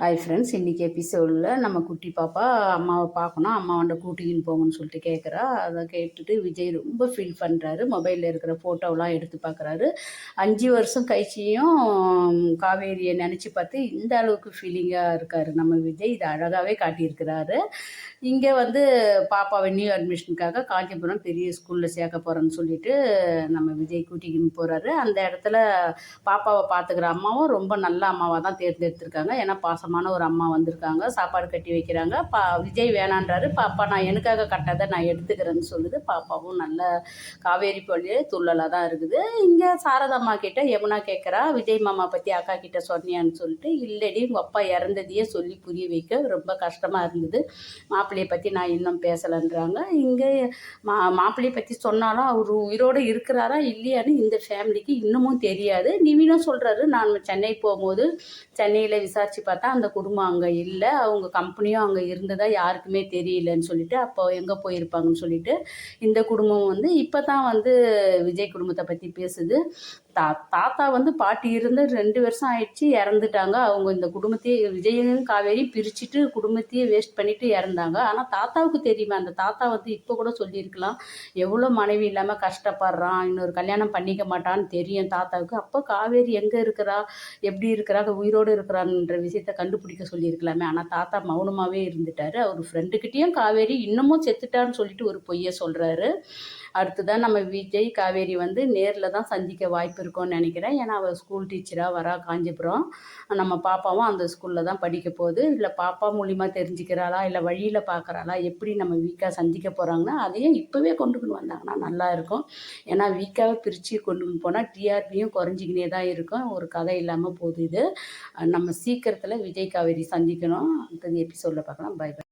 Hi friends இன்றைக்கி எபிசோடில் நம்ம குட்டி பாப்பா அம்மாவை பார்க்கணும். அம்மா வந்து கூட்டிகின்னு போங்கன்னு சொல்லிட்டு கேட்குறா அதை கேட்டுட்டு விஜய் ரொம்ப ஃபீல் பண்ணுறாரு மொபைலில் இருக்கிற ஃபோட்டோவெலாம் எடுத்து பார்க்குறாரு. அஞ்சு வருஷம் கழிச்சியும் காவேரியை நினச்சி பார்த்து இந்த அளவுக்கு ஃபீலிங்காக இருக்கார். நம்ம விஜய் இதை அழகாகவே காட்டியிருக்கிறாரு. இங்கே வந்து பாப்பாவை நியூ அட்மிஷனுக்காக காஞ்சிபுரம் பெரிய ஸ்கூலில் சேர்க்க போகிறேன்னு சொல்லிட்டு நம்ம விஜய் கூட்டிக்கின்னு போகிறாரு அந்த இடத்துல பாப்பாவை பார்த்துக்கிற அம்மாவும் ரொம்ப நல்ல அம்மாவாக தான் தேர்ந்தெடுத்திருக்காங்க. ஏன்னா பாசமான ஒரு அம்மா வந்திருக்காங்க. சாப்பாடு கட்டி வைக்கிறாங்க. பா விஜய் வேணான்றாரு. பாப்பா நான் எனக்காக கட்டாத நான் எடுத்துக்கிறேன்னு சொல்லுது. பாப்பாவும் நல்ல காவேரி பள்ளி துள்ளலாக தான் இருக்குது. இங்கே சாரதம்மா கிட்ட யமுனா கேட்குறா விஜய் மாமா பற்றி அக்கா கிட்ட சொன்னியான்னு சொல்லிட்டு இல்லடி உங்கள் அப்பா இறந்ததையே சொல்லி புரிய வைக்க ரொம்ப கஷ்டமாக இருந்தது. மாப்பிள்ளையை பற்றி நான் இன்னும் பேசலைன்றாங்க. இங்கே மா மாப்பிள்ளையை பற்றி சொன்னாலும் அவர் உயிரோடு இருக்கிறாரா இல்லையான்னு இந்த ஃபேமிலிக்கு இன்னமும் தெரியாது. நிவினும் சொல்கிறாரு நான் சென்னை போகும்போது சென்னையில் விசாரித்து பார்த்தா அந்த குடும்பம் அங்கே இல்லை. அவங்க கம்பெனியும் அங்கே இருந்ததா யாருக்குமே தெரியலன்னு சொல்லிட்டு அப்போ எங்கே போயிருப்பாங்கன்னு சொல்லிட்டு இந்த குடும்பம் வந்து இப்போ தான் வந்து விஜய் குடும்பத்தை பற்றி பேசுது. தா தாத்தா வந்து பாட்டி இருந்து ரெண்டு வருஷம் ஆயிடுச்சு இறந்துட்டாங்க. அவங்க இந்த குடும்பத்தையே விஜயனும் காவேரியும் பிரிச்சுட்டு குடும்பத்தையே வேஸ்ட் பண்ணிட்டு இறந்தாங்க. ஆனால் தாத்தாவுக்கு தெரியுமா அந்த தாத்தா வந்து இப்போ கூட சொல்லியிருக்கலாம். எவ்வளோ மனைவி இல்லாமல் கஷ்டப்படுறான் இன்னொரு கல்யாணம் பண்ணிக்க மாட்டான்னு தெரியும் தாத்தாவுக்கு. அப்போ காவேரி எங்கே இருக்கிறா எப்படி இருக்கிறா உயிரோடு இருக்கிறான்ற விஷயத்த கண்டுபிடிக்க சொல்லியிருக்கலாமே. ஆனால் தாத்தா மௌனமாகவே இருந்துட்டார். அவர் ஃப்ரெண்டுக்கிட்டேயும் காவேரி இன்னமும் செத்துட்டான்னு சொல்லிட்டு ஒரு பொய்யை சொல்கிறாரு அடுத்ததான் நம்ம விஜய் காவேரி வந்து நேரில் தான் சந்திக்க வாய்ப்பு இருக்கும்னு நினைக்கிறேன். ஏன்னா அவள் ஸ்கூல் டீச்சராக வரா காஞ்சிபுரம். நம்ம பாப்பாவும் அந்த ஸ்கூலில் தான் படிக்க போகுது. இல்லை பாப்பா மூலிமா தெரிஞ்சுக்கிறாளா இல்லை வழியில் பார்க்குறாளா எப்படி நம்ம வீக்காக சந்திக்க போகிறாங்கன்னா அதையும் இப்போவே கொண்டுக்கிட்டு வந்தாங்கன்னா நல்லா இருக்கும். ஏன்னா வீக்காக பிரித்து கொண்டு போனால் டிஆர்பியும் குறைஞ்சிக்கினே தான் இருக்கும். ஒரு கதை இல்லாமல் போகுது இது. நம்ம சீக்கிரத்தில் விஜய் காவேரி சந்திக்கணும். அடுத்தது எபிசோடில் பார்க்கலாம். Bye bye.